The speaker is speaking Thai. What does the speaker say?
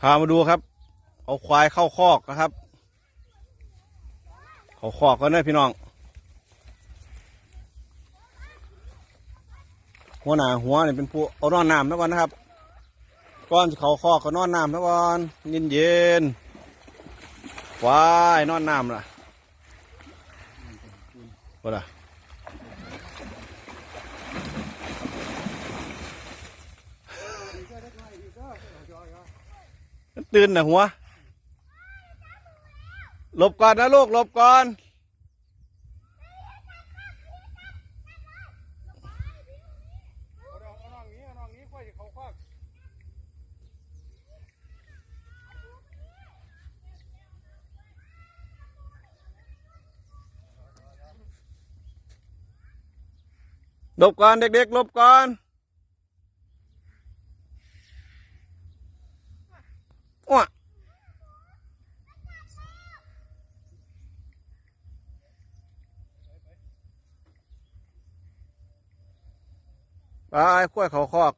พามาดูครับ เอาควายเข้าคอกนะครับ เข้าคอกกันนะพี่น้องหัวหน้าหัวนี่เป็นผู้เอานอนน้ำนะวันนะครับก่อนจะเขาคอกก็นอนน้ำนะวันเย็นเย็นๆควายนอนน้ำล่ะว่าล่ะ ตื่นนะหัวหลบก่อนนะลูกหลบก่อนหลบก่อนเด็กๆหลบก่อน ไปขั้วเขาคอก